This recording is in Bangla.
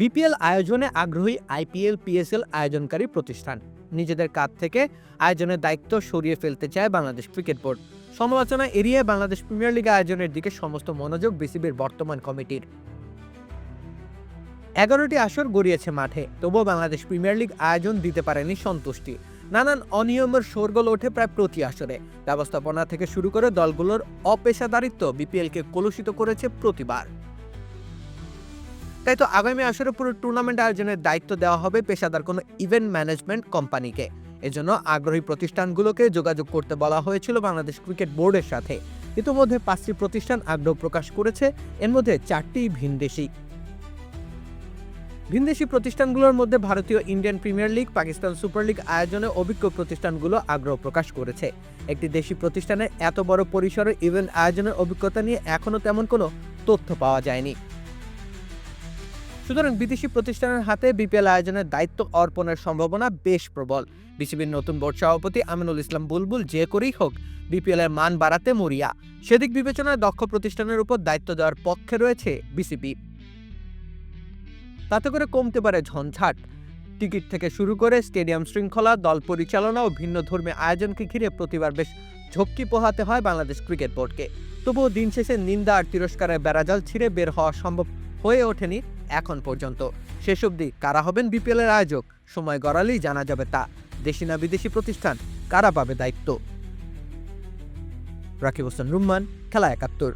বিপিএল আয়োজনে আগ্রহী আইপিএল, পিএসএল আয়োজনকারী প্রতিষ্ঠান। নিজেদের কাছ থেকে আয়োজনের দায়িত্ব সরিয়ে ফেলতে চায় বাংলাদেশ ক্রিকেট বোর্ড। সমালোচনা এড়িয়ে বাংলাদেশ প্রিমিয়ার লিগ আয়োজনের দিকে সমস্ত মনোযোগ বিসিবির বর্তমান কমিটির। এগারোটি আসর গড়িয়েছে মাঠে, তবুও বাংলাদেশ প্রিমিয়ার লিগ আয়োজন দিতে পারেনি সন্তুষ্টি। নানান অনিয়মের শোরগোল ওঠে প্রায় প্রতি আসরে। ব্যবস্থাপনা থেকে শুরু করে দলগুলোর অপেশাদারিত্ব বিপিএলকে কলুষিত করেছে প্রতিবার। তাই তো আগামী আসরে পুরো টুর্নামেন্ট আয়োজনের দায়িত্ব দেওয়া হবে পেশাদার কোনো ইভেন্ট ম্যানেজমেন্ট কোম্পানিকে এজন্য আগ্রহী প্রতিষ্ঠানগুলোকে যোগাযোগ করতে বলা হয়েছিল বাংলাদেশ ক্রিকেট বোর্ডের সাথে। ইতিমধ্যে পাঁচটি প্রতিষ্ঠান আগ্রহ প্রকাশ করেছে, এর মধ্যে চারটি ভিনদেশি। ভিনদেশি প্রতিষ্ঠানগুলোর মধ্যে ভারতীয় Indian premier league, Pakistan super league আয়োজনে অভিজ্ঞ প্রতিষ্ঠানগুলো আগ্রহ প্রকাশ করেছে। একটি দেশি প্রতিষ্ঠানের এত বড় পরিসরের ইভেন্ট আয়োজনের অভিজ্ঞতা নিয়ে এখনও তেমন কোনো তথ্য পাওয়া যায়নি। সুতরাং বিদেশি প্রতিষ্ঠানের হাতে বিপিএল আয়োজনের দায়িত্ব অর্পণের সম্ভাবনা বেশ প্রবল। বিসিবির নতুন বোর্ড সভাপতি আমিনুল ইসলাম বুলবুল যে করেই হোক, বিপিএল এর মান বাড়াতে মরিয়া। সেদিক বিবেচনায় দক্ষ প্রতিষ্ঠানের উপর দায়িত্ব দেওয়ার পক্ষে রয়েছে বিসিবি। তাতে করে কমতে পারে ঝঞ্ঝাট। টিকিট থেকে শুরু করে স্টেডিয়াম শৃঙ্খলা, দল পরিচালনা ও ভিন্ন ধর্মী আয়োজনকে ঘিরে প্রতিবার বেশ ঝক্কি পোহাতে হয় বাংলাদেশ ক্রিকেট বোর্ডকে। তবুও দিন শেষে নিন্দা আর তিরস্কারের বেড়াজাল ছিঁড়ে বের হওয়া সম্ভব হয়ে ওঠেনি এখন পর্যন্ত। শেষ অবধি কারা হবেন বিপিএলের আয়োজক? সময় গড়ালেই জানা যাবে তা। দেশি না বিদেশি প্রতিষ্ঠান কারা পাবে দায়িত্ব? রাকিব হোসেন রুম্মান, খেলা একাত্তর।